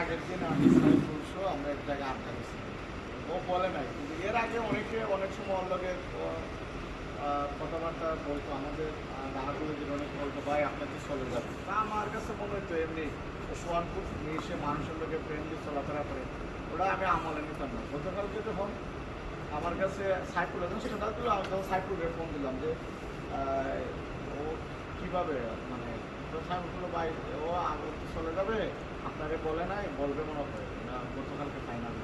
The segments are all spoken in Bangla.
আগের দিন আমি সাইড করছ, আমরা এক জায়গায় আড্ডা দিচ্ছি। ও বলে নাই, কিন্তু এর আগে অনেকে, অনেক সময় লগে কথাবার্তা বলতো আমাদের রাহাগুলো যে অনেক বলতো, ভাই আপনাকে চলে যাবে তা আমার কাছে মনে হতো এমনি সোয়ানপুর এসে মানুষের লোকে ফ্রেন্ডলি চলাফেরা করে ওটা আমি আমলে নিতাম না। গতকালকে যখন আমার কাছে সাইফুল একজন সেটা দিল আমি তখন সাইফুলকে ফোন দিলাম যে ও কীভাবে মানে তো সাইফুল ভাই, ও আগে চলে যাবে আপনাকে বলে নাই, বলবে মনে হয় গতকালকে ফাইনাল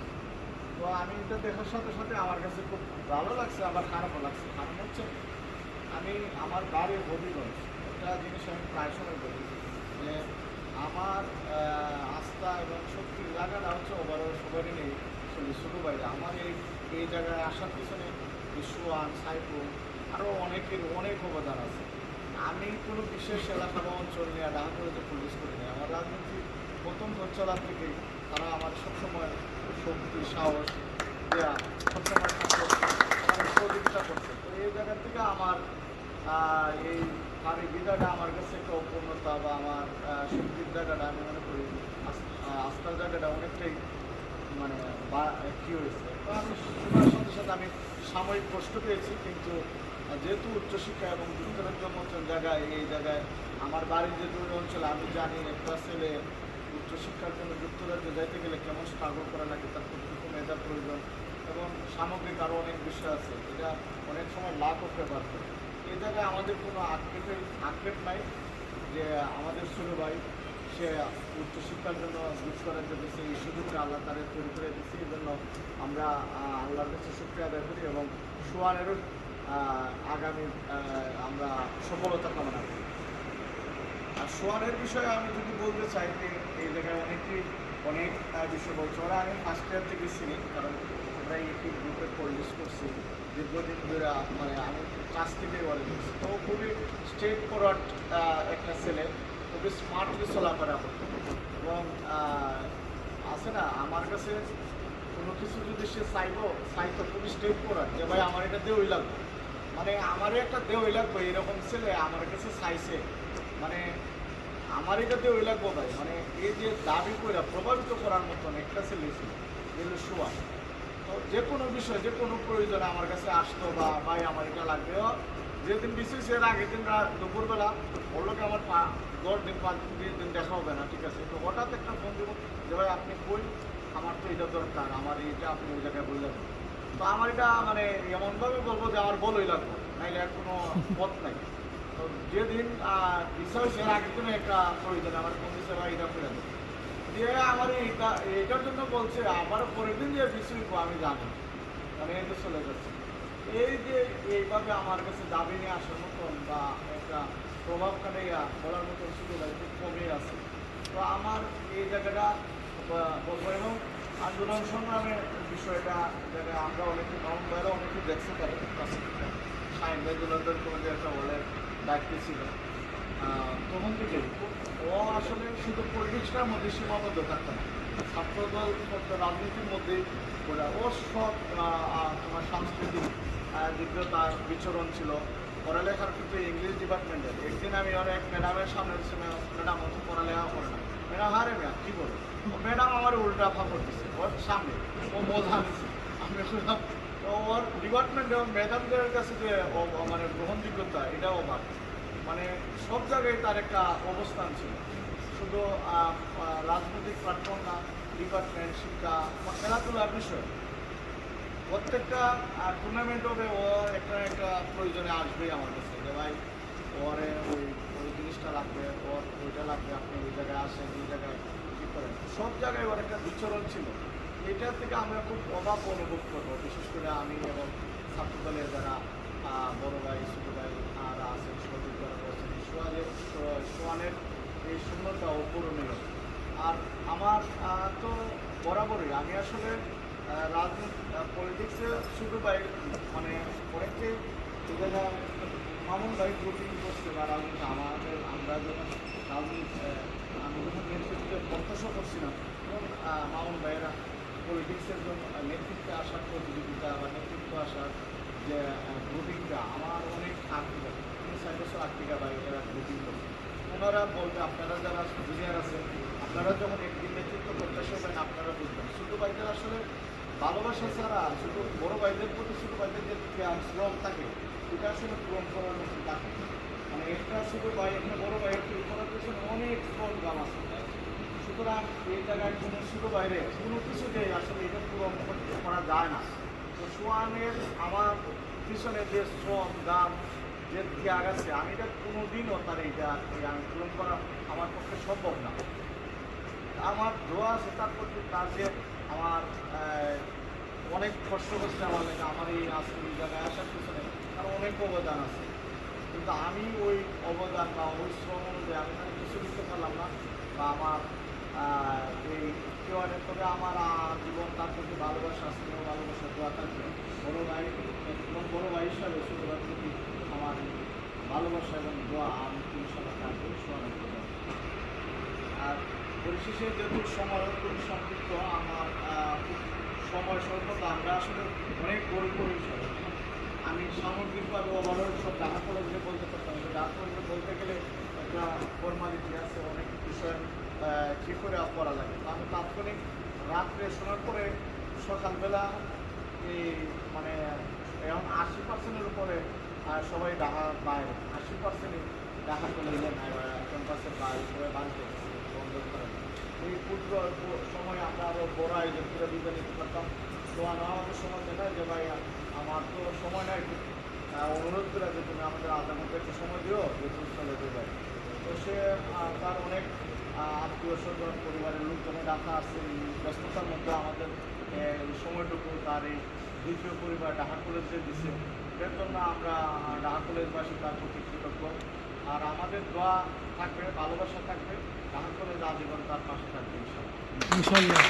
তো আমি এটা দেখার সাথে সাথে আমার কাছে খুব ভালো লাগছে, আবার খারাপও লাগছে। কারণ হচ্ছে, আমি আমার বাড়ির হবিগঞ্জ, একটা জিনিস আমি প্রায় সময় বলি, যে আমার আস্থা এবং শক্তির জায়গাটা হচ্ছে ওভারঅল সবারই নেই, শুধু বাইরে আমার এই এই জায়গায় আসার পিছনে বিশ্বয়ান সাইফুল আরও অনেকের অনেক অবদান আছে। আমি কোনো বিশেষ এলাকা বা অঞ্চল নিয়ে ডাহাতে পুলিশ করি না। আমার রাজনীতি প্রথম চলার থেকে তারা আমার সবসময় শক্তি, সাহস দেয়া সবসময় সহযোগিতা করছে। তো এই জায়গা থেকে আমার এই আমি বিদাটা আমার কাছে একটা অপূর্ণতা বা আমার শক্তির জায়গাটা আমি মনে করি আস্থার জায়গাটা অনেকটাই মানে বা, কী হয়েছে? তো সাথে সাথে আমি সাময়িক কষ্ট পেয়েছি, কিন্তু যেহেতু উচ্চশিক্ষা এবং মতন জায়গায়, এই জায়গায় আমার বাড়ির যে দুই অঞ্চলে, আমি জানি একটা ছেলে উচ্চশিক্ষার জন্য যুক্তরাজ্যে যাইতে গেলে কেমন স্ট্রাগল করা লাগে, তার কতটুকু মেধার প্রয়োজন এবং সামগ্রিক আরও অনেক বিষয় আছে এটা অনেক সময় অফ পেপার করে এই জায়গায় আমাদের কোনো আক্ষেপের আক্ষেপ নাই, যে আমাদের ছোট ভাই সে উচ্চশিক্ষার জন্য যুক্তরাজ্য গেছে এই সুযোগটা আল্লাহ তারা তৈরি করে দিচ্ছে এই জন্য আমরা আল্লাহর কাছে শুক্রিয়া আদায় করি এবং সোয়ানেরও আগামী আমরা সফলতা কামনা করি। আর সোয়ানের বিষয়ে আমি যদি বলতে চাই যে এই জায়গায় অনেকেই, অনেক বিষয় বলছে ওরা আমি ফার্স্ট ইয়ার থেকে চিনি কারণ আমরা একটি গ্রুপে পরিবেশ করছি। দীর্ঘদিন ধরে মানে আমি কাছ থেকে দেখছি তো খুবই স্টেট ফরওয়ার্ড একটা ছেলে। খুবই স্মার্টলি চলাফেরা করতো এবং আছে না, আমার কাছে কোনো কিছু যদি সে চাইব চাইতো খুবই স্টেপ করার যে ভাই আমার এটা দেওয়াই লাগবে। মানে আমারই একটা দেওয়াই লাগবে, এরকম ছেলে আমার কাছে চাইছে। মানে আমার এটা ওই লাগবো ভাই। মানে এই যে দাবি করে প্রভাবিত করার মতন একটা ছেলে ছিল এগুলো শোয়া তো যে কোনো বিষয়, যে কোনো প্রয়োজনে আমার কাছে আসতো বা ভাই আমার এটা লাগবে যেদিন বিশেষ এর আগের দিন দুপুরবেলা। ওর লোকে আমার পা দশ দিন পাঁচ দিন দেখা হবে না, ঠিক আছে? তো হঠাৎ একটা ফোন দেবো যে, ভাই, আপনি কই? আমার তো এটা দরকার, আমার এটা আপনি ওই জায়গায় বললেন তো আমার এটা মানে এমনভাবে বলব যে আমার বলোই লাগবে নাইলে আর কোনো পথ নাই। তো যেদিন হয়েছে এর আগের দিনে একটা প্রয়োজন, আমার কোন বিষয় ভাই, এটা দেবে দিয়ে আমার এইটা এটার জন্য বলছে আবার পরের দিন যে বিষয় আমি জানি। মানে এটা চলে যাচ্ছে। এই যে এইভাবে আমার কাছে দাবি নিয়ে আসার মতন বা একটা প্রভাবখানে বলার মতন আছে খুব কমে আছে। তো আমার এই জায়গাটা বলব এবং আন্দোলন সংগ্রামের বিষয়টা, যেটা আমরা অনেকে কাউন্ট বাইরে অনেকে দেখতে পারি সাইন মেজুলদের কোনো যে একটা বলে দায়িত্ব ছিল। তখন থেকে ও আসলে শুধু পলিটিক্সটার মধ্যে সীমাবদ্ধ থাকতো না। ছাত্রদল রাজনীতির মধ্যেই ওরা ওর সব তোমার সাংস্কৃতিক দিয়ে তার বিচরণ ছিল পড়ালেখার ক্ষেত্রে ইংলিশ ডিপার্টমেন্টের একদিন আমি ওর এক ম্যাডামের সামনে ম্যাডাম, অত পড়ালেখা করে না। ম্যাডাম হারে ম্যাম, কী বলো? ম্যাডাম আমার উল্টা ফাঁপড় দিচ্ছে ওর সামনে ও মজা নিচ্ছে আমি শুনলাম ওর ডিপার্টমেন্টে ম্যাডামদের কাছে যে মানে গ্রহণযোগ্যতা, এটাও অবাক মানে সব জায়গায় তার একটা অবস্থান ছিল। শুধু রাজনৈতিক প্ল্যাটফর্ম না ডিপার্টমেন্ট শিক্ষা, খেলাধুলার বিষয়। প্রত্যেকটা টুর্নামেন্ট হবে ও একটা একটা প্রয়োজনে আসবেই আমার কাছে যে ভাই ওরে ওই ওই জিনিসটা লাগবে ওর ওইটা লাগবে, আপনি ওই জায়গায় আসেন, ওই জায়গায় কী করেন। সব জায়গায় ওর একটা বিচরণ ছিল। এটা থেকে আমরা খুব অভাব অনুভব করব, বিশেষ করে আমি এবং ছাত্রদলের যারা বড় ভাই, ছোটো ভাই আর আছেন সহযোগ যারা রয়েছেন সোয়ানের সোয়ানের এই শূন্যতা অপূরণীয়। আর আমার তো বরাবরই, আমি আসলে রাজনীতি পলিটিক্সে শুধু ভাই মানে অনেকেই যেটা মামুন ভাই গ্রুপিং করছে বা রাজনীতি, আমাদের আমরা যখন রাজনীতি আমি যখন নেতৃত্বে প্রত্যাশা করছিলাম মামুন ভাইয়েরা পলিটিক্সের নেতৃত্বে আসার প্রতিযোগিতা বা নেতৃত্ব আসার যে গ্রুপিংটা আমার অনেক আত্মীয় তিন, চার আত্মীয় ভাই এরা গ্রুপিং ওনারা বলবে, আপনারা যারা জুনিয়র আছেন, আপনারা যখন একদিন নেতৃত্ব প্রত্যাশা ভালোবাসা ছাড়া শুধু বড় ভাইদের প্রতি ছোট ভাইদের যে শ্রম থাকে, এটা আসলে পূরণ করার মতো থাকে মানে একটা ছোট ভাই, একটা বড় ভাইয়ের তৈরি করার পেছনে অনেক শ্রম গাম আছে। সুতরাং এই জায়গায় কোনো ছোট বাইরে কোনো কিছুতে আসলে এটা পূরণ করতে করা যায় না। তো সোয়ানের, আমার পিছনে যে শ্রম, দাম, যে ত্যাগ আছে, আমি এটা কোনো দিনও তার এইটা আমি পূরণ করা আমার পক্ষে সম্ভব না। আমার দোয়া আছে তার প্রতি তার যে আমার অনেক কষ্ট করছে আমার লেগে আমার এই আজকে জায়গায় আসার পিছনে তার অনেক অবদান আছে। কিন্তু আমি ওই অবদান বা ওই শ্রম অনুযায়ী আমি কিছু দিতে পারলাম না বা আমার এই কেউ তবে আমার জীবন তার প্রতি ভালোবাসা স্নেহ ভালোবাসা দোয়া থাকবে বড় ভাই, এবং বড় ভাই হিসাবে শুধুমাত্র প্রতি আমার ভালোবাসা এবং দোয়া আমি ইনশাল্লাহ থাকবে স্মরণ করব আর পরিশেষে যেহেতু সময় খুবই সংক্ষিপ্ত আমার সময় স্বল্পতা, আমরা আসলে অনেক গরিব পরিসর। আমি সামগ্রিকভাবে ওভারঅল সব ডাকা কলেজে বলতে পারতাম যে ডাকা কলেজে বলতে গেলে একটা ফর্মালিটি আছে, অনেক বিষয় ঠিক করে করা লাগে। আমি তাৎক্ষণিক রাত্রে শোনার পরে সকালবেলা এই মানে এখন আশি পার্সেন্টের উপরে সবাই ডাকা বাইরে। আশি পার্সেন্টই ডাকা কলেজে ক্যাম্পাসের বাইরে সবাই বাড়িতে এই ক্ষুদ্র সময় আমরা আরও বড় আয়োজন করে দিতে নিতে পারতাম। তো আমাদের সময় দেখায় যে, ভাই, আমার তো সময় নাই। অনুরোধ করে যে, তুমি আমাদের আধা ঘণ্টা একটু সময় দিও, যে তুমি চলে দেবে তো সে তার অনেক আত্মীয় স্বজন, পরিবারের লোকজনে আছে, এই ব্যস্ততার মধ্যে আমাদের সময়টুকু তার এই দ্বিতীয় পরিবার ডাহা কলেজে দিছে। এর জন্য আমরা ডাহা কলেজবাসী তার প্রতি কৃতজ্ঞ। আর আমাদের দোয়া থাকবে, ভালোবাসা থাকবে। ইনশাল্লাহ